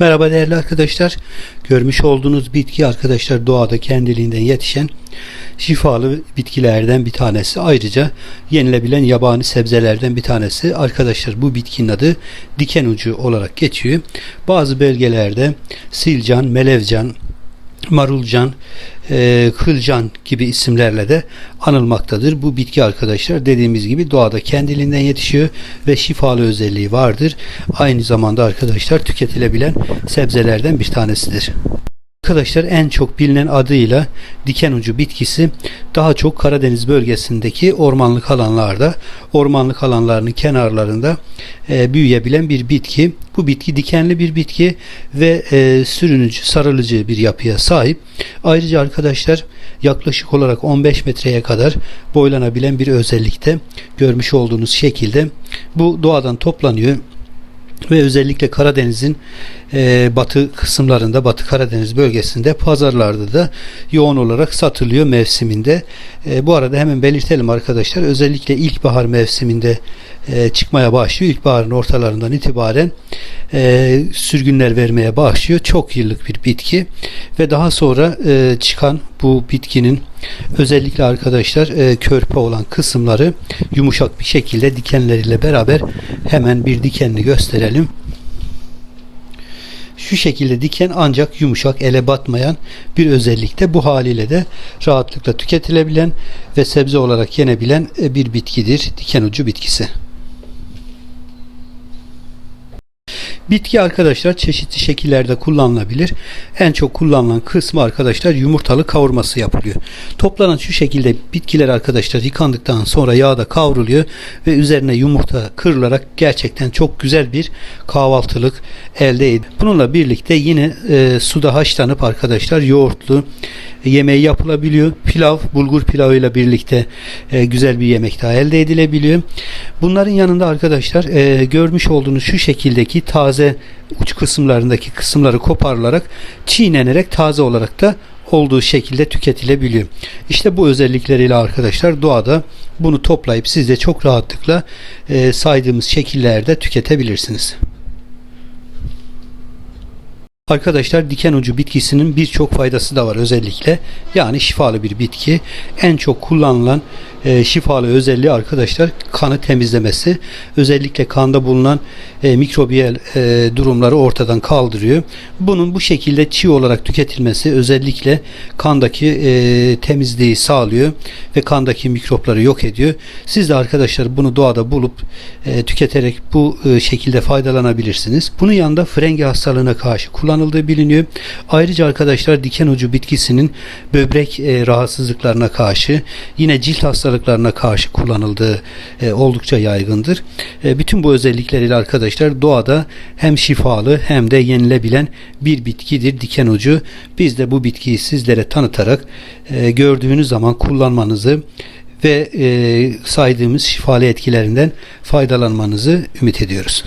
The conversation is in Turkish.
Merhaba değerli arkadaşlar. Görmüş olduğunuz bitki arkadaşlar doğada kendiliğinden yetişen şifalı bitkilerden bir tanesi. Ayrıca yenilebilen yabani sebzelerden bir tanesi. Arkadaşlar bu bitkinin adı diken ucu olarak geçiyor. Bazı belgelerde silcan, melevcan, marulcan, e, kılcan gibi isimlerle de anılmaktadır. Bu bitki arkadaşlar dediğimiz gibi doğada kendiliğinden yetişiyor ve şifalı özelliği vardır. Aynı zamanda arkadaşlar tüketilebilen sebzelerden bir tanesidir. Arkadaşlar en çok bilinen adıyla diken ucu bitkisi daha çok Karadeniz bölgesindeki ormanlık alanlarda, ormanlık alanlarının kenarlarında e, büyüyebilen bir bitki. Bu bitki dikenli bir bitki ve e, sürünücü, sarılıcı bir yapıya sahip. Ayrıca arkadaşlar yaklaşık olarak 15 metreye kadar boylanabilen bir özellikte görmüş olduğunuz şekilde bu doğadan toplanıyor ve özellikle Karadeniz'in e, batı kısımlarında, Batı Karadeniz bölgesinde pazarlarda da yoğun olarak satılıyor mevsiminde. E, bu arada hemen belirtelim arkadaşlar. Özellikle ilkbahar mevsiminde e, çıkmaya başlıyor. İlkbaharın ortalarından itibaren e, sürgünler vermeye başlıyor. Çok yıllık bir bitki ve daha sonra e, çıkan bu bitkinin özellikle arkadaşlar e, körpe olan kısımları yumuşak bir şekilde dikenleriyle beraber hemen bir dikenli gösterelim. Şu şekilde diken ancak yumuşak ele batmayan bir özellikte bu haliyle de rahatlıkla tüketilebilen ve sebze olarak yenebilen e, bir bitkidir. Diken ucu bitkisi. Bitki arkadaşlar çeşitli şekillerde kullanılabilir. En çok kullanılan kısmı arkadaşlar yumurtalı kavurması yapılıyor. Toplanan şu şekilde bitkiler arkadaşlar yıkandıktan sonra yağda kavruluyor ve üzerine yumurta kırılarak gerçekten çok güzel bir kahvaltılık elde edilir. Bununla birlikte yine e, suda haşlanıp arkadaşlar yoğurtlu yemeği yapılabiliyor. Pilav, bulgur pilavıyla birlikte e, güzel bir yemek daha elde edilebiliyor. Bunların yanında arkadaşlar e, görmüş olduğunuz şu şekildeki taze uç kısımlarındaki kısımları koparılarak çiğnenerek taze olarak da olduğu şekilde tüketilebiliyor. İşte bu özellikleriyle arkadaşlar doğada bunu toplayıp siz de çok rahatlıkla e, saydığımız şekillerde tüketebilirsiniz. Arkadaşlar diken ucu bitkisinin birçok faydası da var özellikle. Yani şifalı bir bitki. En çok kullanılan e, şifalı özelliği arkadaşlar kanı temizlemesi. Özellikle kanda bulunan e, mikrobiyel e, durumları ortadan kaldırıyor. Bunun bu şekilde çiğ olarak tüketilmesi özellikle kandaki e, temizliği sağlıyor ve kandaki mikropları yok ediyor. Siz de arkadaşlar bunu doğada bulup e, tüketerek bu e, şekilde faydalanabilirsiniz. Bunun yanında frenge hastalığına karşı kullanıldığı biliniyor. Ayrıca arkadaşlar diken ucu bitkisinin böbrek e, rahatsızlıklarına karşı yine cilt hastalıklarına karşı kullanıldığı e, oldukça yaygındır. E, bütün bu özellikleriyle arkadaşlar doğada hem şifalı hem de yenilebilen bir bitkidir diken ucu. Biz de bu bitkiyi sizlere tanıtarak e, gördüğünüz zaman kullanmanızı ve e, saydığımız şifalı etkilerinden faydalanmanızı ümit ediyoruz.